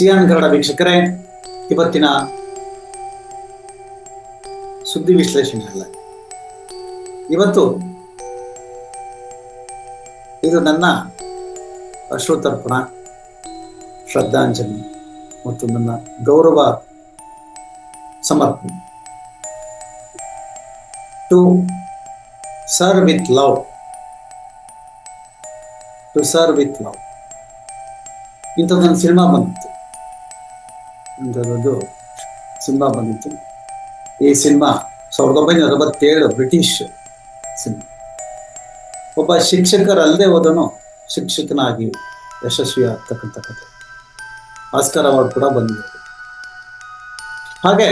Xi'an Kannada ವೀಕ್ಷಕರೇ, ಇವತ್ತಿನ ಸುದ್ದಿ ವಿಶ್ಲೇಷಣೆ ಅಲ್ಲ ಇವತ್ತು ಇದು ನನ್ನ ಅಶ್ರುತರ್ಪಣ, ಶ್ರದ್ಧಾಂಜಲಿ ಮತ್ತು ನನ್ನ ಗೌರವ ಸಮರ್ಪಣೆ. To serve with love to serve with love ಇಂಥದ್ದೊಂದು ಸಿನಿಮಾ ಬಂದಿತ್ತು ಇಂಥದ್ದೊಂದು ಸಿನಿಮಾ ಬಂದಿತ್ತು. ಈ ಸಿನಿಮಾ ಸಾವಿರದ ಒಂಬೈನೂರ ಅರವತ್ತೇಳು ಬ್ರಿಟಿಷ್ ಸಿನಿಮಾ. ಒಬ್ಬ ಶಿಕ್ಷಕರಲ್ಲದೆ ಹೋದನು ಶಿಕ್ಷಕನಾಗಿ ಯಶಸ್ವಿ ಆಗ್ತಕ್ಕಂಥ ಕಥೆ. ಆಸ್ಕರ್ ಅವಾರ್ಡ್ ಕೂಡ ಬಂದಿದೆ. ಹಾಗೆ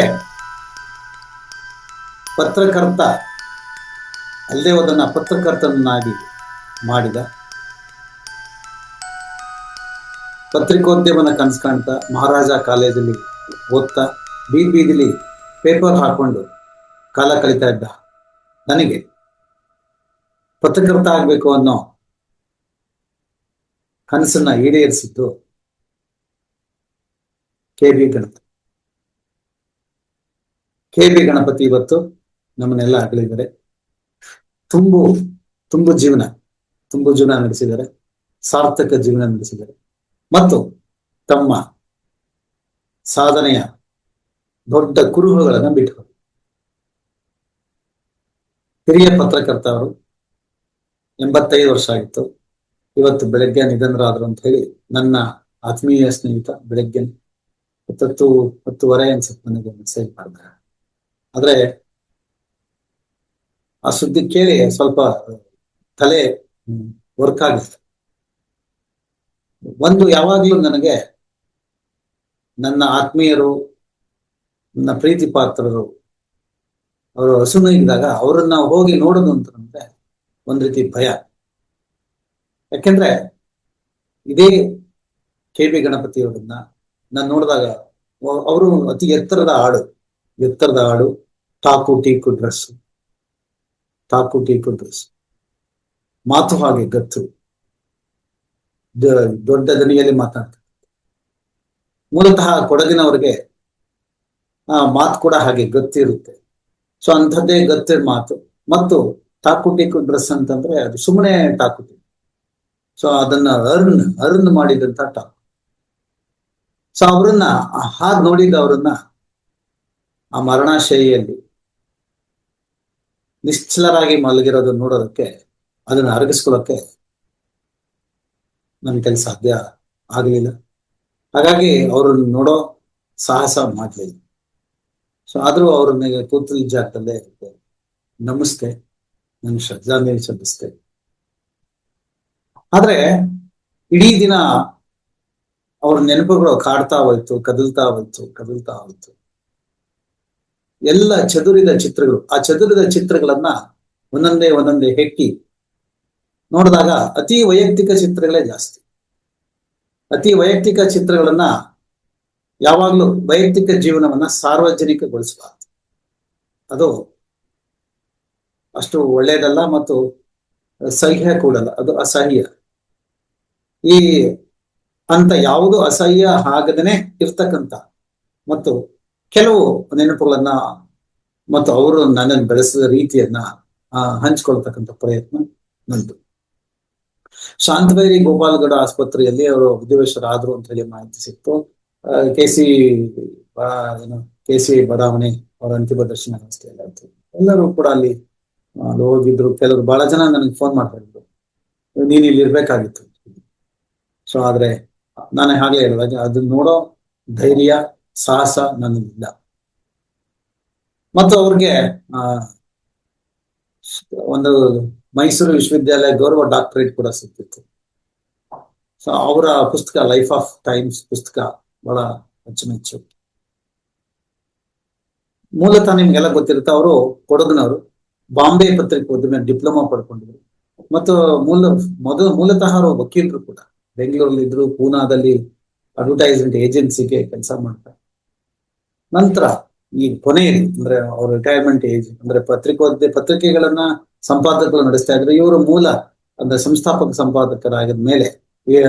ಪತ್ರಕರ್ತ ಅಲ್ಲದೆ ಹೋದನ್ನ ಪತ್ರಕರ್ತನನ್ನಾಗಿ ಮಾಡಿದ ಪತ್ರಿಕೋದ್ಯಮನ ಕನಸು ಕಾಣ್ತಾ ಮಹಾರಾಜ ಕಾಲೇಜಲ್ಲಿ ಓದ್ತಾ ಬೀದಿ ಬೀದಿಲಿ ಪೇಪರ್ ಹಾಕೊಂಡು ಕಾಲ ಕಳೀತಾ ಇದ್ದ. ನನಗೆ ಪತ್ರಕರ್ತ ಆಗ್ಬೇಕು ಅನ್ನೋ ಕನಸನ್ನ ಈಡೇರಿಸಿದ್ದು K B Ganapati K B Ganapati ಇವತ್ತು ನಮ್ಮನ್ನೆಲ್ಲ ಅಗಲಿದ್ದಾರೆ. ತುಂಬು ತುಂಬು ಜೀವನ ತುಂಬು ಜೀವನ ನಡೆಸಿದ್ದಾರೆ. ಸಾರ್ಥಕ ಜೀವನ ನಡೆಸಿದ್ದಾರೆ. ಮತ್ತು ತಮ್ಮ ಸಾಧನೆಯ ದೊಡ್ಡ ಕುರುಹುಗಳನ್ನು ಬಿಟ್ಟು ಹಿರಿಯ ಪತ್ರಕರ್ತ ಅವರು ಎಂಬತ್ತೈದು ವರ್ಷ ಆಗಿತ್ತು. ಇವತ್ತು ಬೆಳಗ್ಗೆ ನಿಧನರಾದರು ಅಂತ ಹೇಳಿ ನನ್ನ ಆತ್ಮೀಯ ಸ್ನೇಹಿತ ಬೆಳಗ್ಗೆ ಹತ್ತತ್ತು ಹತ್ತುವರೆ ಅನ್ಸುತ್ತೆ ನನಗೆ ಮೆಸೇಜ್ ಮಾಡಿದ್ರೆ ಆದ್ರೆ ಆ ಸುದ್ದಿ ಕೇಳಿ ಸ್ವಲ್ಪ ತಲೆ ವರ್ಕ್ ಆಗುತ್ತೆ. ಒಂದು ಯಾವಾಗ್ಲೂ ನನಗೆ ನನ್ನ ಆತ್ಮೀಯರು, ನನ್ನ ಪ್ರೀತಿ ಪಾತ್ರರು, ಅವರು ಹಸುನಾಗಿದ್ದಾಗ ಅವರನ್ನ ಹೋಗಿ ನೋಡೋದು ಅಂತಂದ್ರೆ ಒಂದ್ ರೀತಿ ಭಯ. ಯಾಕೆಂದ್ರೆ ಇದೇ ಕೆ ಬಿ ಗಣಪತಿಯವರನ್ನ ನಾನು ನೋಡಿದಾಗ ಅವರು ಅತಿ ಎತ್ತರದ ಹಾಡು ಎತ್ತರದ ಹಾಡು ಟಾಕು, ಟೀಕು ಡ್ರೆಸ್ ಟಾಕು, ಟೀಕು ಡ್ರೆಸ್ ಮಾತು ಹಾಗೆ ಗತ್ತು. ದೊಡ್ಡ ದನಿಯಲ್ಲಿ ಮಾತಾಡ್ತಾರೆ. ಮೂಲತಃ ಕೊಡಗಿನವರಿಗೆ, ಆ ಮಾತು ಕೂಡ ಹಾಗೆ ಗೊತ್ತಿರುತ್ತೆ. ಸೊ ಅಂಥದ್ದೇ ಗೊತ್ತಿರ ಮಾತು. ಮತ್ತು ಟಾಕು ಡ್ರೆಸ್ ಅಂತಂದ್ರೆ ಅದು ಸುಮ್ಮನೆ ತಾಕುಟಿ ಟೀಕು ಸೊ ಅದನ್ನ ಅರ್ನ್ ಅರ್ನ್ ಮಾಡಿದಂತ ಟಾಕು. ಸೊ ಅವ್ರನ್ನ, ಹಾಗೆ ನೋಡಿದ ಅವರನ್ನ ಆ ಮರಣಾಶೈಲಿಯಲ್ಲಿ ನಿಶ್ಚಲರಾಗಿ ಮಲಗಿರೋದನ್ನ ನೋಡೋದಕ್ಕೆ, ಅದನ್ನ ಅರಗಿಸ್ಕೊಳ್ಳೋಕೆ ನನ್ನ ಕೆಲಸ ಸಾಧ್ಯ ಆಗಲಿಲ್ಲ ಹಾಗಾಗಿ ಅವ್ರನ್ನ ನೋಡೋ ಸಾಹಸ ಮಾಡಲಿಲ್ಲ ಸೊ ಆದ್ರೂ ಅವ್ರನ್ನ ಕೂತಲ್ ಜಾಗದಲ್ಲೇ ನಮಸ್ತೆ. ನನ್ನ ಶ್ರದ್ಧಾಂಜಲಿ ಸಲ್ಲಿಸ್ತೆ ಆದ್ರೆ ಇಡೀ ದಿನ ಅವ್ರ ನೆನಪುಗಳು ಕಾಡ್ತಾ ಹೋಯ್ತು, ಕದಲ್ತಾ ಹೋಯ್ತು ಕದಲ್ತಾ ಹೋಯ್ತು. ಎಲ್ಲ ಚದುರಿದ ಚಿತ್ರಗಳು, ಆ ಚದುರಿದ ಚಿತ್ರಗಳನ್ನ ಒಂದೊಂದೇ ಒಂದೊಂದೇ ಹೆಕ್ಕಿ ನೋಡಿದಾಗ ಅತಿ ವೈಯಕ್ತಿಕ ಚಿತ್ರಗಳೇ ಜಾಸ್ತಿ. ಅತಿ ವೈಯಕ್ತಿಕ ಚಿತ್ರಗಳನ್ನ ಯಾವಾಗಲೂ ವೈಯಕ್ತಿಕ ಜೀವನವನ್ನ ಸಾರ್ವಜನಿಕಗೊಳಿಸಬಾರ್ದು. ಅದು ಅಷ್ಟು ಒಳ್ಳೆಯದಲ್ಲ ಮತ್ತು ಸಹ್ಯ ಕೂಡಲ್ಲ, ಅದು ಅಸಹ್ಯ. ಈ ಅಂತ ಯಾವುದು ಅಸಹ್ಯ ಆಗದೇನೆ ಇರ್ತಕ್ಕಂಥ ಮತ್ತು ಕೆಲವು ನೆನಪುಗಳನ್ನ ಮತ್ತು ಅವರು ನನ್ನನ್ನು ಬೆಳೆಸಿದ ರೀತಿಯನ್ನ ಹಂಚ್ಕೊಳ್ತಕ್ಕಂಥ ಪ್ರಯತ್ನ ನಂದು. ಶಾಂತವೈರಿ ಗೋಪಾಲಗೌಡ ಆಸ್ಪತ್ರೆಯಲ್ಲಿ ಅವರು ಅಧಿವೇಶರಾದ್ರು ಅಂತ ಹೇಳಿ ಮಾಹಿತಿ ಸಿಕ್ತು. ಕೆ ಸಿ ಏನು ಕೆ ಸಿ ಬಡಾವಣೆ ಅವರ ಅಂತಿಮ ದರ್ಶನ ವ್ಯವಸ್ಥೆ ಆಯ್ತು. ಎಲ್ಲರೂ ಕೂಡ ಅಲ್ಲಿ ಹೋಗಿದ್ರು. ಕೆಲವರು ಬಹಳ ಜನ ನನಗೆ ಫೋನ್ ಮಾಡ್ತಾ ಇದ್ರು ನೀನ್ ಇಲ್ಲಿ ಇರ್ಬೇಕಾಗಿತ್ತು. ಸೊ ಆದ್ರೆ, ನಾನು ಹಾಗೆ ಹೇಳಿದಾಗ ಅದನ್ನ ನೋಡೋ ಧೈರ್ಯ, ಸಾಹಸ ನನಗಿಲ್ಲ ಮತ್ತು ಅವ್ರಿಗೆ ಒಂದು ಮೈಸೂರು ವಿಶ್ವವಿದ್ಯಾಲಯ ಗೌರವ ಡಾಕ್ಟರೇಟ್ ಕೂಡ ಸಿಕ್ತಿತ್ತು ಸೊ ಅವರ ಪುಸ್ತಕ ಲೈಫ್ ಆಫ್ ಟೈಮ್ಸ್ ಪುಸ್ತಕ ಬಹಳ ಅಚ್ಚುಮೆಚ್ಚು. ಮೂಲತಃ ನಿಮ್ಗೆಲ್ಲ ಗೊತ್ತಿರುತ್ತೆ, ಅವರು ಕೊಡಗಿನವರು ಬಾಂಬೆ ಪತ್ರಿಕೆ ಓದಿನ ಡಿಪ್ಲೊಮಾ ಪಡ್ಕೊಂಡಿದ್ರು. ಮತ್ತು ಮೂಲ ಮೊದಲು ಮೂಲತಃ ಅವರು ವಕೀಲರು ಕೂಡ. ಬೆಂಗಳೂರಲ್ಲಿ ಇದ್ರು ಪೂನಾದಲ್ಲಿ ಅಡ್ವರ್ಟೈಸ್ಮೆಂಟ್ ಏಜೆನ್ಸಿಗೆ ಕೆಲಸ ಮಾಡ್ತಾರೆ. ನಂತರ ಈ ಕೊನೆಯಲ್ಲಿ, ಅಂದ್ರೆ ಅವ್ರ ರಿಟೈರ್ಮೆಂಟ್ ಏಜ್ ಅಂದ್ರೆ ಪತ್ರಿಕೋದ್ಯ, ಪತ್ರಿಕೆಗಳನ್ನ ಸಂಪಾದಕರು ನಡೆಸ್ತಾ ಇದ್ರು. ಇವರ ಮೂಲ, ಅಂದ್ರೆ ಸಂಸ್ಥಾಪಕ ಸಂಪಾದಕರಾಗಿದ ಮೇಲೆ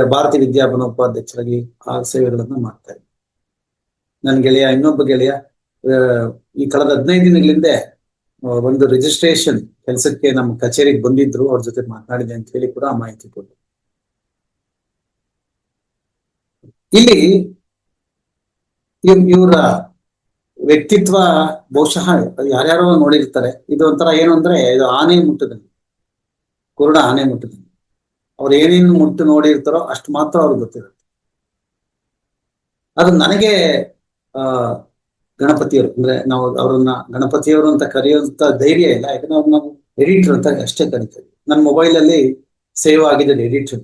ಭಾರತೀಯ ವಿದ್ಯಾಭವನ ಉಪಾಧ್ಯಕ್ಷರಾಗಿ ಆ ಸೇವೆಗಳನ್ನ ಮಾಡ್ತಾ ಇದ್ರು. ನನ್ನ ಗೆಳೆಯ, ಇನ್ನೊಬ್ಬ ಗೆಳೆಯ ಈ ಕಳೆದ ಹದಿನೈದು ದಿನಗಳಿಂದ ಒಂದು ರಿಜಿಸ್ಟ್ರೇಷನ್ ಕೆಲಸಕ್ಕೆ ನಮ್ಮ ಕಚೇರಿಗೆ ಬಂದಿದ್ರು. ಅವ್ರ ಜೊತೆ ಮಾತನಾಡಿದೆ ಅಂತ ಹೇಳಿ ಕೂಡ ಮಾಹಿತಿ ಕೊಟ್ಟರು. ಇಲ್ಲಿ ಇವ್- ಇವರ ವ್ಯಕ್ತಿತ್ವ ಬಹುಶಃ ಯಾರ್ಯಾರೋ ನೋಡಿರ್ತಾರೆ. ಇದು ಒಂಥರ ಏನು ಅಂದ್ರೆ ಇದು ಆನೆ ಮುಟ್ಟದಂಗೆ ಕುರುಡ ಆನೆ ಮುಟ್ಟದಂಗೆ ಅವ್ರು ಏನೇನು ಮುಟ್ಟು ನೋಡಿರ್ತಾರೋ ಅಷ್ಟು ಮಾತ್ರ ಅವ್ರಿಗೆ ಗೊತ್ತಿರುತ್ತೆ. ಅದು ನನಗೆ, ಆ, ಗಣಪತಿಯವರು, ಅಂದ್ರೆ ನಾವು ಅವ್ರನ್ನ ಗಣಪತಿಯವರು ಅಂತ ಕರೆಯುವಂತ ಧೈರ್ಯ ಇಲ್ಲ. ಯಾಕಂದ್ರೆ ಅವ್ರು ನಾವು ಎಡಿಟರ್ ಅಂತ ಅಷ್ಟೇ ಕರಿತೇವೆ. ನನ್ನ ಮೊಬೈಲ್ ಅಲ್ಲಿ ಸೇವ್ ಆಗಿದೆ editor.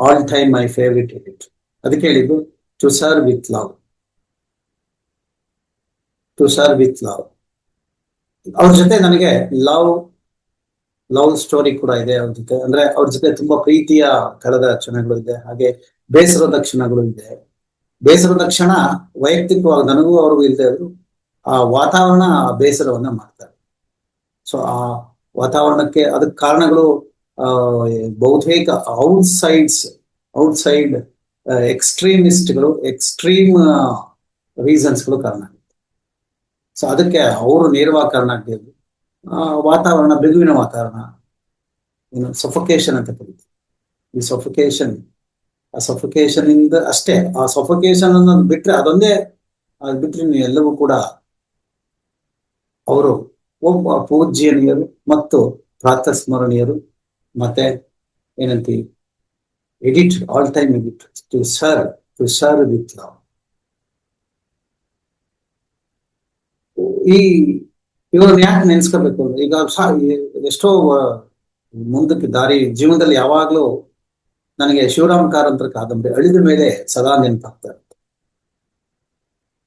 All time my favourite editor ಅದಕ್ಕೆ ಹೇಳಿದ್ದು to sir with love to serve with love ಅವ್ರ ಜೊತೆ ನನಗೆ ಲವ್ ಲವ್ ಸ್ಟೋರಿ ಕೂಡ ಇದೆ ಅವ್ರ ಜೊತೆ. ಅಂದ್ರೆ ಅವ್ರ ಜೊತೆ ತುಂಬಾ ಪ್ರೀತಿಯ ಕಳೆದ ಕ್ಷಣಗಳು ಇದೆ. ಹಾಗೆ ಬೇಸರದ ಕ್ಷಣಗಳು ಇದೆ. ಬೇಸರದ ಕ್ಷಣ ವೈಯಕ್ತಿಕವಾಗಿ ನನಗೂ ಅವ್ರಿಗೂ ಇಲ್ಲದೆ ಇದ್ರು, ಆ ವಾತಾವರಣ ಬೇಸರವನ್ನ ಮಾಡ್ತಾರೆ. ಸೊ ಆ ವಾತಾವರಣಕ್ಕೆ ಅದಕ್ಕೆ ಕಾರಣಗಳು ಬಹುತೇಕ ಔಟ್ ಸೈಡ್ಸ್ ಔಟ್ ಸೈಡ್ ಎಕ್ಸ್ಟ್ರೀಮಿಸ್ಟ್ಗಳು, ಎಕ್ಸ್ಟ್ರೀಮ್ ರೀಸನ್ಸ್ಗಳು ಕಾರಣ. ಸೊ ಅದಕ್ಕೆ ಅವರು ನೇರವಾಗಿ ಕಾರಣ ಆಗ್ತಿದ್ರು ವಾತಾವರಣ, ಬಿಗುವಿನ ವಾತಾವರಣ ಏನು ಸಫೊಕೇಶನ್ ಅಂತ ಕರಿತೀವಿ. ಈ ಸಫೊಕೇಶನ್ ಆ ಸಫೊಕೇಶನ್ ಇಂದ ಅಷ್ಟೇ, ಆ ಸಫೊಕೇಶನ್ ಅನ್ನೋದು ಬಿಟ್ರೆ ಅದೊಂದೇ, ಅದ್ ಬಿಟ್ರೆ ಎಲ್ಲವೂ ಕೂಡ ಅವರು ಒಬ್ಬ ಪೂಜ್ಯನೀಯರು ಮತ್ತು ಪ್ರಾತಸ್ಮರಣೀಯರು, ಮತ್ತೆ ಏನಂತೀವಿ edit all time edit to sir to sir with love ಈ ಇವ್ರನ್ನ ಯಾಕೆ ನೆನ್ಸ್ಕೋಬೇಕು ಅಂದ್ರೆ ಈಗ ಎಷ್ಟೋ ಮುಂದಕ್ಕೆ ದಾರಿ ಜೀವನದಲ್ಲಿ ಯಾವಾಗ್ಲೂ ನನಗೆ ಶಿವರಾಮ್ ಕಾರಂತರ ಕಾದಂಬರಿ ಅಳಿದ ಮೇಲೆ ಸದಾ ನೆನಪಾಗ್ತಾ ಇರುತ್ತೆ.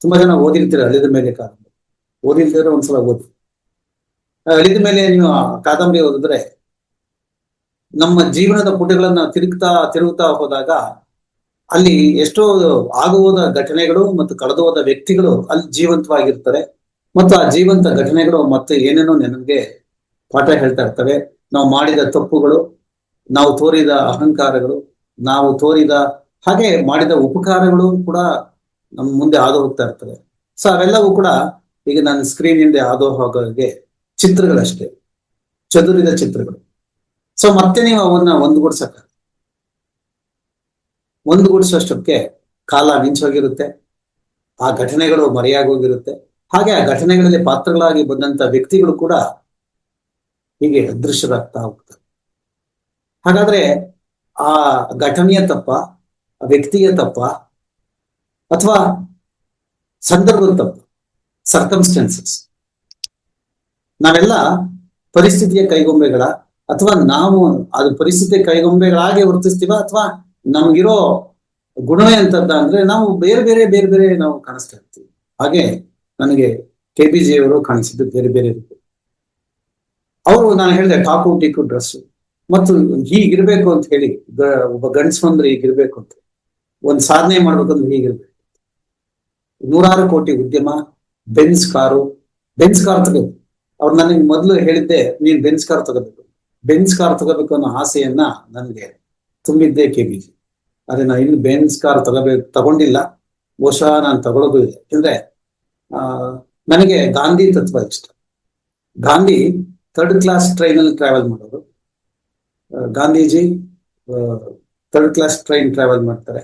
ತುಂಬಾ ಜನ ಓದಿರ್ತೀರ ಅಳಿದ ಮೇಲೆ ಕಾದಂಬರಿ. ಓದಿಲ್ದಿರ ಒಂದ್ಸಲ ಓದಿ. ಅಳಿದ ಮೇಲೆ ನೀವು ಕಾದಂಬರಿ ಓದಿದ್ರೆ ನಮ್ಮ ಜೀವನದ ಪುಟಗಳನ್ನ ತಿರುಗ್ತಾ ತಿರುಗುತ್ತಾ ಹೋದಾಗ ಅಲ್ಲಿ ಎಷ್ಟೋ ಆಗುವುದ ಘಟನೆಗಳು ಮತ್ತು ಕಳೆದು ಹೋದ ವ್ಯಕ್ತಿಗಳು ಅಲ್ಲಿ ಜೀವಂತವಾಗಿರ್ತಾರೆ. ಮತ್ತು ಆ ಜೀವಂತ ಘಟನೆಗಳು ಮತ್ತೆ ಏನೇನೋ ನನಗೆ ಪಾಠ ಹೇಳ್ತಾ ಇರ್ತವೆ. ನಾವು ಮಾಡಿದ ತಪ್ಪುಗಳು, ನಾವು ತೋರಿದ ಅಹಂಕಾರಗಳು, ನಾವು ತೋರಿದ ಹಾಗೆ ಮಾಡಿದ ಉಪಕಾರಗಳು ಕೂಡ ನಮ್ಮ ಮುಂದೆ ಹಾದು ಹೋಗ್ತಾ ಇರ್ತವೆ. ಸೊ ಅವೆಲ್ಲವೂ ಕೂಡ ಈಗ ನನ್ನ ಸ್ಕ್ರೀನ್ ಹಿಂದೆ ಹಾದು ಹೋಗೋಗೆ ಚಿತ್ರಗಳಷ್ಟೇ. ಚದುರಿದ ಚಿತ್ರಗಳು. ಸೊ ಮತ್ತೆ ನೀವು ಅವನ್ನ ಒಂದುಗೂಡ್ಸಕ್ಕ. ಒಂದುಗೂಡಿಸೋಷ್ಟಕ್ಕೆ ಕಾಲ ಮಿಂಚೋಗಿರುತ್ತೆ. ಆ ಘಟನೆಗಳು ಮರೆಯಾಗೋಗಿರುತ್ತೆ. ಹಾಗೆ ಆ ಘಟನೆಗಳಲ್ಲಿ ಪಾತ್ರಗಳಾಗಿ ಬಂದಂತ ವ್ಯಕ್ತಿಗಳು ಕೂಡ ಹೀಗೆ ಅದೃಶ್ಯರಾಗ್ತಾ ಹೋಗ್ತಾರೆ. ಹಾಗಾದ್ರೆ ಆ ಘಟನೆಯ ತಪ್ಪ ವ್ಯಕ್ತಿಯ ತಪ್ಪ, ಅಥವಾ ಸಂದರ್ಭದ ತಪ್ಪ ಸರ್ಕಮ್ಸ್ಟೆನ್ಸಸ್ ನಾವೆಲ್ಲ ಪರಿಸ್ಥಿತಿಯ ಕೈಗೊಂಬೆಗಳ, ಅಥವಾ ನಾವು ಅದು ಪರಿಸ್ಥಿತಿಯ ಕೈಗೊಂಬೆಗಳಾಗಿ ವರ್ತಿಸ್ತೀವ, ಅಥವಾ ನಮ್ಗಿರೋ ಗುಣವೇ ಅಂತದ್ದ ಅಂದ್ರೆ ನಾವು ಬೇರೆ ಬೇರೆ ಬೇರೆ ಬೇರೆ ನಾವು ಕಾಣಿಸ್ತಾ ಇರ್ತೀವಿ. ಹಾಗೆ ನನಗೆ ಕೆ ಬಿ ಜಿ ಅವರು ಕಾಣಿಸಿದ್ದು ಬೇರೆ ಬೇರೆ ರೀತಿ. ಅವರು ನಾನು ಹೇಳಿದೆ ಟಾಪು ಟೀಕು ಡ್ರೆಸ್ ಮತ್ತು ಹೀಗಿರ್ಬೇಕು ಅಂತ ಹೇಳಿ ಒಬ್ಬ ಗಂಡ್ಸ್ ಬಂದ್ರೆ ಹೀಗಿರ್ಬೇಕು ಅಂತ ಒಂದು ಸಾಧನೆ ಮಾಡ್ಬೇಕಂದ್ರೆ ಹೀಗಿರ್ಬೇಕು. ನೂರಾರು ಕೋಟಿ ಉದ್ಯಮ, ಬೆನ್ಸ್ ಕಾರು. ಬೆನ್ಸ್ ಕಾರ್ ತಗೋಬೇಕು ಅವ್ರು ನನಗೆ ಮೊದಲು ಹೇಳಿದ್ದೆ, ನೀನ್ ಬೆನ್ಸ್ ಕಾರ್ ತಗೋಬೇಕು. ಬೆನ್ಸ್ ಕಾರ್ ತಗೋಬೇಕು ಅನ್ನೋ ಆಸೆಯನ್ನ ನನಗೆ ತುಂಬಿದ್ದೆ ಕೆ ಬಿ ಜಿ ಆದ್ರೆ ನಾನು ಇನ್ನು ಬೆನ್ಸ್ ಕಾರ್ ತಗೋಬೇಕು, ತಗೊಂಡಿಲ್ಲ. ಬಹುಶಃ ನಾನು ತಗೊಳ್ಳೋದು ಇದೆ ಯಾಕಂದ್ರೆ ನನಗೆ ಗಾಂಧಿ ತತ್ವ ಇಷ್ಟ. ಗಾಂಧಿ ಥರ್ಡ್ ಕ್ಲಾಸ್ ಟ್ರೈನ್ ಅಲ್ಲಿ ಟ್ರಾವೆಲ್ ಮಾಡೋರು. Gandhiji third class train travel ಮಾಡ್ತಾರೆ.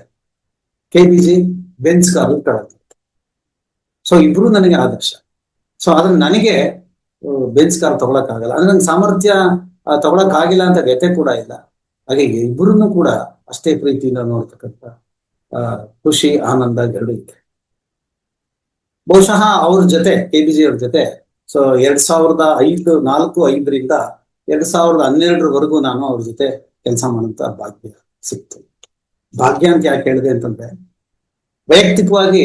K B G Benz car travel ಮಾಡ್ತಾರೆ. ಸೊ ಇಬ್ರು ನನಗೆ ಆದರ್ಶ. ಸೊ ಆದ್ರೆ ನನಗೆ ಬೆನ್ಸ್ ಕಾರ್ ತಗೊಳಕ್ ಆಗಲ್ಲ. ಅಂದ್ರೆ ನನ್ ಸಾಮರ್ಥ್ಯ ತಗೊಳಕ್ ಆಗಿಲ್ಲ ಅಂತ ವ್ಯತೆ ಕೂಡ ಇಲ್ಲ. ಹಾಗೆ ಇಬ್ಬರನ್ನು ಕೂಡ ಅಷ್ಟೇ ಪ್ರೀತಿಯಿಂದ ನೋಡ್ತಕ್ಕಂಥ ಖುಷಿ, ಆನಂದ ಎರಡು ಇದೆ ಬಹುಶಃ ಅವ್ರ ಜೊತೆ ಕೆ ಬಿ ಜಿ ಅವ್ರ ಜೊತೆ ಸೊ ಎರಡ್ ಸಾವಿರದ ಐದು, ನಾಲ್ಕು, ಐದರಿಂದ ಎರಡ್ ಸಾವಿರದ ಹನ್ನೆರಡರವರೆಗೂ ನಾನು ಅವ್ರ ಜೊತೆ ಕೆಲಸ ಮಾಡುವಂತ ಭಾಗ್ಯ ಸಿಕ್ತು. ಭಾಗ್ಯ ಅಂತ ಯಾಕೆ ಹೇಳಿದೆ ಅಂತಂದ್ರೆ, ವೈಯಕ್ತಿಕವಾಗಿ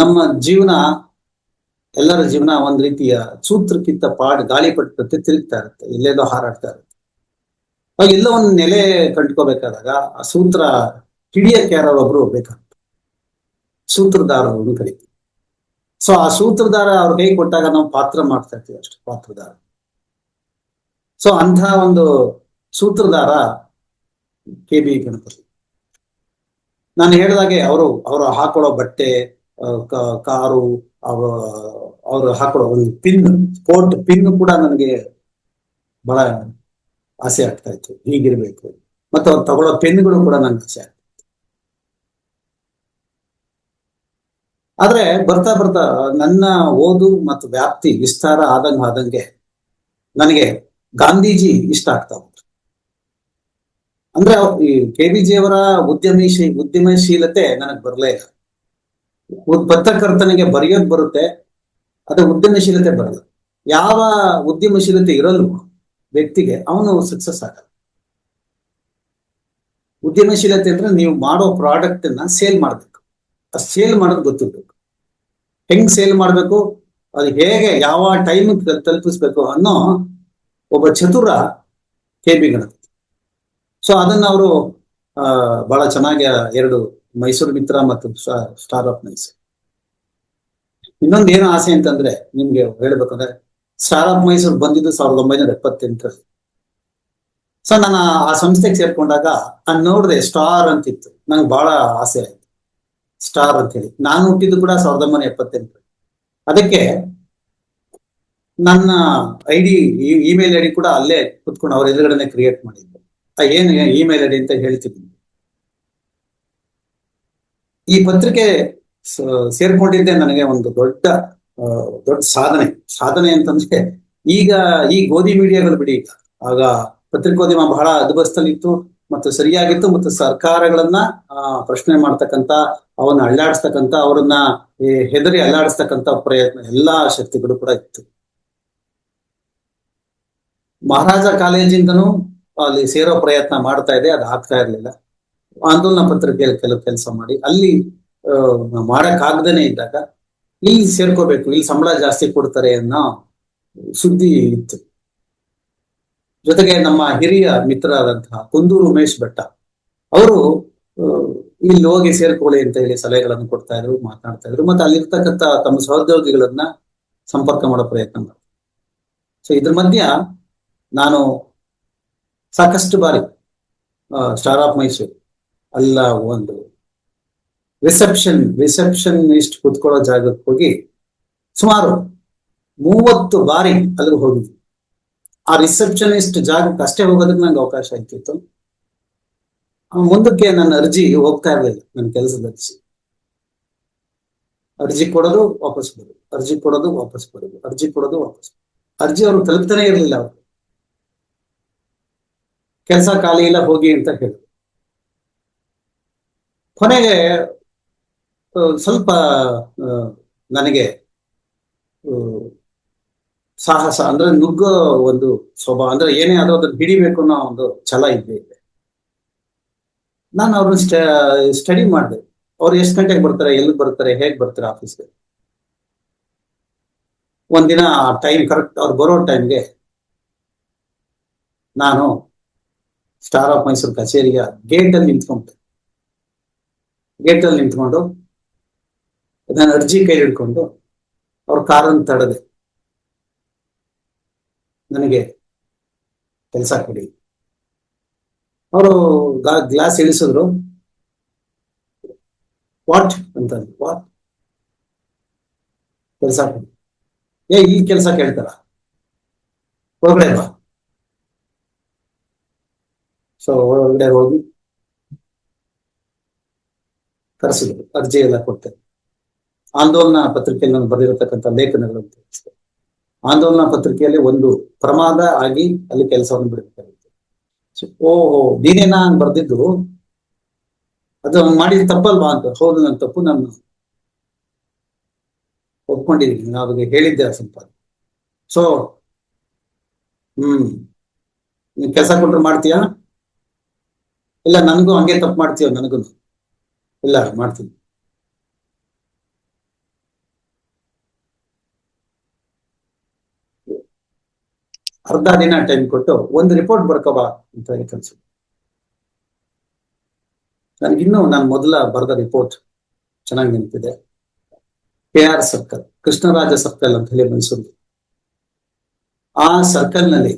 ನಮ್ಮ ಜೀವನ, ಎಲ್ಲರ ಜೀವನ ಒಂದ್ ರೀತಿಯ ಸೂತ್ರಕ್ಕಿಂತ ಪಾಡ್ ಗಾಳಿಪಟ್ಟಂತೆ ತಿರುಗ್ತಾ ಇರುತ್ತೆ, ಎಲ್ಲೆಲ್ಲೋ ಹಾರಾಡ್ತಾ ಇರುತ್ತೆ. ಎಲ್ಲೋ ಒಂದು ನೆಲೆ ಕಂಡ್ಕೋಬೇಕಾದಾಗ, ಆ ಸೂತ್ರ ಹಿಡಿಯಕ್ಕೆ ಯಾರೋ ಒಬ್ರು ಬೇಕಾಗ್ತದೆ ಸೂತ್ರಧಾರವನ್ನು ಕರಿತೀವಿ. ಸೊ ಆ ಸೂತ್ರಧಾರ ಅವ್ರ ಕೈ ಕೊಟ್ಟಾಗ ನಾವು ಪಾತ್ರ ಮಾಡ್ತಾ ಇರ್ತೀವಿ ಅಷ್ಟೇ, ಪಾತ್ರಧಾರ. ಸೊ ಅಂತ ಒಂದು ಸೂತ್ರಧಾರ ಕೆ ಬಿ ಗಣಪತಿ. ನಾನು ಹೇಳಿದಾಗೆ ಅವರು ಅವರು ಹಾಕೊಳ್ಳೋ ಬಟ್ಟೆ ಕಾರು ಅವರು ಹಾಕೊಳ್ಳೋ ಒಂದು ಪಿನ್, ಕೋಟ್, ಪಿನ್ ಕೂಡ ನನಗೆ ಬಹಳ ಆಸೆ ಆಗ್ತಾ ಇತ್ತು. ಹೀಗಿರ್ಬೇಕು. ಮತ್ತೆ ಅವ್ರು ತಗೊಳ್ಳೋ ಪೆನ್ಗಳು ಕೂಡ ನನ್ಗೆ ಆಸೆ ಆಗ್ತಾ ಆದ್ರೆ ಬರ್ತಾ ಬರ್ತಾ ನನ್ನ ಓದು ಮತ್ತು ವ್ಯಾಪ್ತಿ ವಿಸ್ತಾರ ಆದಂಗ ಆದಂಗೆ ನನಗೆ ಗಾಂಧೀಜಿ ಇಷ್ಟ ಆಗ್ತಾ ಹೋದ್ರು ಅಂದ್ರೆ ಈ ಕೆ ಬಿ ಜಿ ಅವರ ಉದ್ಯಮಶೀ ಉದ್ಯಮಶೀಲತೆ ನನಗೆ ಬರಲೇ ಇಲ್ಲ. ಪತ್ರಕರ್ತನಿಗೆ ಬರೆಯೋದ್ ಬರುತ್ತೆ, ಅದೇ ಉದ್ಯಮಶೀಲತೆ ಬರಲ್ಲ. ಯಾವ ಉದ್ಯಮಶೀಲತೆ ಇರಲ್ವೋ ವ್ಯಕ್ತಿಗೆ ಅವನು ಸಕ್ಸಸ್ ಆಗಲ್ಲ. ಉದ್ಯಮಶೀಲತೆ ಅಂದ್ರೆ ನೀವು ಮಾಡೋ ಪ್ರಾಡಕ್ಟ್ ಅನ್ನ ಸೇಲ್ ಮಾಡ್ಬೇಕು. ಸೇಲ್ ಮಾಡೋದು ಗೊತ್ತಿರ್ಬೇಕು. ಹೆಂಗ್ ಸೇಲ್ ಮಾಡ್ಬೇಕು, ಅದು ಹೇಗೆ, ಯಾವ ಟೈಮ್ ತಲುಪಿಸ್ಬೇಕು ಅನ್ನೋ ಒಬ್ಬ ಚತುರ ಗಣಪತಿ ಸೊ ಅದನ್ನ ಅವರು ಬಹಳ ಚೆನ್ನಾಗಿ ಎರಡು ಮೈಸೂರು ಮಿತ್ರ ಮತ್ತು ಸ್ಟಾರ್ ಆಫ್ ಮೈಸೂರು ಇನ್ನೊಂದು ಏನು ಆಸೆ ಅಂತಂದ್ರೆ, ನಿಮ್ಗೆ ಹೇಳ್ಬೇಕಂದ್ರೆ ಸ್ಟಾರ್ ಆಫ್ ಮೈಸೂರು ಬಂದಿದ್ದು ಸಾವಿರದ ಒಂಬೈನೂರ ಎಪ್ಪತ್ತೆಂಟರಲ್ಲಿ. ಸೊ ನಾನು ಆ ಸಂಸ್ಥೆಗೆ ಸೇರ್ಕೊಂಡಾಗ ನಾನು ನೋಡಿದೆ ಸ್ಟಾರ್ ಅಂತಿತ್ತು. ನಂಗೆ ಬಹಳ ಆಸೆ. ಆಯ್ತು ಸ್ಟಾರ್ ಅಂತ ಹೇಳಿ ನಾನು ಹುಟ್ಟಿದ್ದು ಕೂಡ ಸಾವಿರದ ಒಂಬೈನೂರ ಎಪ್ಪತ್ತೆಂಟು. ಅದಕ್ಕೆ ನನ್ನ I D email I D ಕೂಡ ಅಲ್ಲೇ ಕುತ್ಕೊಂಡು ಅವ್ರ ಎದುರುಗಡೆನೆ ಕ್ರಿಯೇಟ್ ಮಾಡಿದ್ದು. ಏನು ಇಮೇಲ್ ಐ ಡಿ ಅಂತ ಹೇಳ್ತಿದ್ದೀನಿ ಈ ಪತ್ರಿಕೆ ಸೇರ್ಕೊಂಡಿದ್ದೆ ನನಗೆ ಒಂದು ದೊಡ್ಡ ದೊಡ್ಡ ಸಾಧನೆ. ಸಾಧನೆ ಅಂತಂದ್ರೆ ಈಗ ಈ ಗೋಧಿ ಮೀಡಿಯಾಗಳು ಬಿಡಿ. ಆಗ ಪತ್ರಿಕೋದ್ಯಮ ಬಹಳ ಅದುಬಸ್ತಲ್ಲಿತ್ತು. ಮತ್ತು ಸರಿಯಾಗಿತ್ತು ಮತ್ತು ಸರ್ಕಾರಗಳನ್ನ ಪ್ರಶ್ನೆ ಮಾಡ್ತಕ್ಕಂತ ಅವನ್ನ ಅಳ್ಳಾಡಿಸ್ತಕ್ಕಂತ ಅವರನ್ನ ಹೆದರಿ ಅಲ್ಲಾಡಿಸ್ತಕ್ಕಂತ ಪ್ರಯತ್ನ, ಎಲ್ಲಾ ಶಕ್ತಿಗಳು ಕೂಡ ಇತ್ತು. ಮಹಾರಾಜ ಕಾಲೇಜಿಂದನೂ ಅಲ್ಲಿ ಸೇರೋ ಪ್ರಯತ್ನ ಮಾಡ್ತಾ ಇದೆ, ಅದು ಆಗ್ತಾ ಇರ್ಲಿಲ್ಲ. ಆಂದೋಲನ ಪತ್ರಿಕೆಯಲ್ಲಿ ಕೆಲವು ಕೆಲಸ ಮಾಡಿ, ಅಲ್ಲಿ ಮಾಡಕ್ಕಾಗದೇನೆ ಇದ್ದಾಗ, ಇಲ್ಲಿ ಸೇರ್ಕೋಬೇಕು, ಇಲ್ಲಿ ಸಂಬಳ ಜಾಸ್ತಿ ಕೊಡ್ತಾರೆ ಅನ್ನೋ ಸುದ್ದಿ ಇತ್ತು. ಜೊತೆಗೆ ನಮ್ಮ ಹಿರಿಯ ಮಿತ್ರರಾದಂತಹ ಕುಂದೂರು ಉಮೇಶ್ ಭಟ್ಟ ಅವರು ಇಲ್ಲಿ ಹೋಗಿ ಸೇರ್ಕೊಳ್ಳಿ ಅಂತ ಹೇಳಿ ಸಲಹೆಗಳನ್ನು ಕೊಡ್ತಾ ಇದ್ರು, ಮಾತನಾಡ್ತಾ ಇದ್ರು. ಮತ್ತೆ ಅಲ್ಲಿರ್ತಕ್ಕಂಥ ತಮ್ಮ ಸಹೋದ್ಯೋಗಿಗಳನ್ನ ಸಂಪರ್ಕ ಮಾಡೋ ಪ್ರಯತ್ನ ಮಾಡ್ತಾರೆ. ಸೊ ಇದ್ರ ಮಧ್ಯ ನಾನು ಸಾಕಷ್ಟು ಬಾರಿ ಸ್ಟಾರ್ ಆಫ್ ಮೈಸೂರು ಅಲ್ಲ ಒಂದು ರಿಸೆಪ್ಷನ್ ರಿಸೆಪ್ಷನ್ ಇಷ್ಟು ಕುತ್ಕೊಳ್ಳೋ ಜಾಗಕ್ಕೆ ಹೋಗಿ ಸುಮಾರು ಮೂವತ್ತು ಬಾರಿ ಅಲ್ಲಿಗೆ ಹೋಗಿದ್ವಿ. ಆ ರಿಸೆಪ್ಷನಿಸ್ಟ್ ಜಾಗಕ್ಕೆ ಅಷ್ಟೇ ಹೋಗೋದಕ್ಕೆ ನಂಗೆ ಅವಕಾಶ ಆಯ್ತಿತ್ತು ಮುಂದಕ್ಕೆ ನನ್ನ ಅರ್ಜಿ ಹೋಗ್ತಾ ಇರಲಿಲ್ಲ ನನ್ನ ಕೆಲಸದ ಅರ್ಜಿ ಅರ್ಜಿ ಕೊಡೋದು, ವಾಪಸ್ ಬರೋದು. ಅರ್ಜಿ ಕೊಡೋದು, ವಾಪಸ್ ಬರೋದು. ಅರ್ಜಿ ಕೊಡೋದು, ವಾಪಸ್ ಅರ್ಜಿ ಅವ್ರು ತಲುಪ್ತಾನೆ ಇರಲಿಲ್ಲ ಅವರು. ಕೆಲಸ ಖಾಲಿ ಇಲ್ಲ, ಹೋಗಿ ಅಂತ ಹೇಳಿದ್ರು ಕೊನೆಗೆ ಸ್ವಲ್ಪ ನನಗೆ ಸಾಹಸ ಅಂದ್ರೆ ನುಗ್ಗೋ ಒಂದು ಸ್ವಭಾವ. ಅಂದ್ರೆ ಏನೇ ಆದ್ರೂ ಅದನ್ನ ಹಿಡಿಬೇಕು ಅನ್ನೋ ಒಂದು ಛಲ ಇದ್ದೇ ಇದೆ. ನಾನು ಅವ್ರನ್ನ ಸ್ಟಡಿ ಮಾಡಿದೆ. ಅವ್ರು ಎಷ್ಟು ಗಂಟೆಗೆ ಬರ್ತಾರೆ ಎಲ್ಲಿ ಬರ್ತಾರೆ, ಹೇಗೆ ಬರ್ತಾರೆ ಆಫೀಸ್ಗೆ? ಒಂದಿನ ಟೈಮ್ ಕರೆಕ್ಟ್ ಅವ್ರು ಬರೋ ಟೈಮ್ಗೆ ನಾನು ಸ್ಟಾರ್ ಆಫ್ ಮೈಸೂರು ಕಚೇರಿಯ ಗೇಟ್ ಅಲ್ಲಿ ನಿಂತ್ಕೊಂಡೆ. ಗೇಟ್ ಅಲ್ಲಿ ನಿಂತ್ಕೊಂಡು ನಾನು ಅರ್ಜಿ ಕೈ ಹಿಡ್ಕೊಂಡು, ಅವ್ರ ಕಾರನ್ನು ತಡೆದೆ. ನನಗೆ ಕೆಲಸ ಕೊಡಿ. ಅವರು ಗ್ಲಾಸ್ ಇಳಿಸಿದ್ರು. ವಾಟ್ ಅಂತ ವಾಟ್? ಕೆಲಸ ಕೊಡಿ. ಏ, ಈ ಕೆಲಸ ಕೇಳ್ತಾರ. ಒಳಗಡೆ ಬಾ ಸೊ ಒಳಗಡೆ ಹೋಗಿ ಕರೆಸಿದ್ರು. ಅರ್ಜಿ ಎಲ್ಲ ಕೊಡ್ತೇನೆ ಆಂದೋಲನ ಪತ್ರಿಕೆಯಲ್ಲಿ ನಾನು ಬರೆದಿರತಕ್ಕಂಥ ಲೇಖನಗಳು ಆಂದೋಲನ ಪತ್ರಿಕೆಯಲ್ಲಿ ಒಂದು ಪ್ರಮಾದ ಆಗಿ ಅಲ್ಲಿ ಕೆಲಸವನ್ನು ಬಿಡಬೇಕಾಗಿತ್ತು. ಓಹೋ ನೀನೇನಾ ಅಂತ ಬರ್ದಿದ್ದು? ಅದು ಮಾಡಿದ ತಪ್ಪಲ್ವಾ ಅಂತ? ಹೌದು ನನ್ನ ತಪ್ಪು ನಾನು ಒಪ್ಕೊಂಡಿದ್ದೀನಿ. ನಾನು ಹೇಳಿದ್ದೆ ಸ್ವಲ್ಪ ಸೊ ಹ್ಮ್. ನೀನ್ ಕೆಲಸ ಕೊಟ್ರೆ ಮಾಡ್ತೀಯಾ? ಇಲ್ಲ ನನಗೂ ಹಂಗೆ ತಪ್ಪು ಮಾಡ್ತೀಯ ನನಗೂ? ಇಲ್ಲ ಮಾಡ್ತೀನಿ. ಅರ್ಧ ದಿನ ಟೈಮ್ ಕೊಟ್ಟು ಒಂದು ರಿಪೋರ್ಟ್ ಬರ್ಕೋಬಾ ಅಂತ ಹೇಳಿ ಕನ್ಸು ನನಗಿನ್ನೂ ನಾನು ಮೊದಲ ಬರೆದ ರಿಪೋರ್ಟ್ ಚೆನ್ನಾಗಿ ನೆನಪಿದೆ. K R circle Krishnaraja circle ಅಂತ ಹೇಳಿ ಮೈಸೂರು ಆ ಸರ್ಕಲ್ನಲ್ಲಿ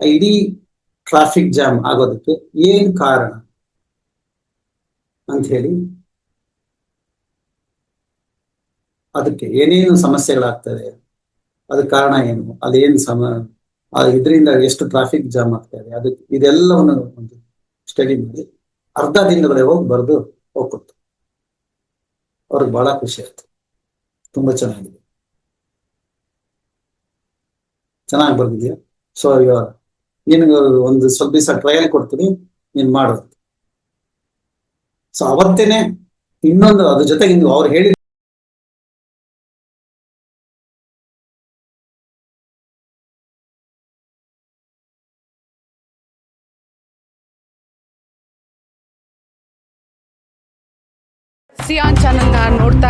ಇಡೀ ಟ್ರಾಫಿಕ್ ಜಾಮ್ ಆಗೋದಕ್ಕೆ ಏನ್ ಕಾರಣ ಅಂತ ಹೇಳಿ ಅದಕ್ಕೆ ಏನೇನು ಸಮಸ್ಯೆಗಳಾಗ್ತದೆ? ಅದಕ್ಕೆ ಕಾರಣ ಏನು? ಅದೇನು ಸಮ ಇದರಿಂದ ಎಷ್ಟು ಟ್ರಾಫಿಕ್ ಜಾಮ್ ಆಗ್ತಾ ಇದೆ? ಅದಕ್ಕೆ ಇದೆಲ್ಲವನ್ನು ಒಂದು ಸ್ಟಡಿ ಮಾಡಿ ಅರ್ಧ ದಿನಗಳೇ ಹೋಗಿ ಬರೆದು ಹೋಗ್ಕೊಡ್ತು. ಅವ್ರಿಗೆ ಬಹಳ ಖುಷಿ ಆಯ್ತು. ತುಂಬಾ ಚೆನ್ನಾಗಿದೆ. ಚೆನ್ನಾಗಿ ಬರ್ದಿದ್ಯಾ? ಸೊ ಇವಾಗ ನಿನಗೆ ಒಂದು ಸ್ವಲ್ಪ ದಿವಸ ಟ್ರಯಲ್ ಕೊಡ್ತೀನಿ, ನೀನ್ ಮಾಡು ಸೊ ಅವತ್ತೇನೆ ಇನ್ನೊಂದು, ಅದ್ರ ಜೊತೆಗೆ ಅವ್ರು ಹೇಳಿ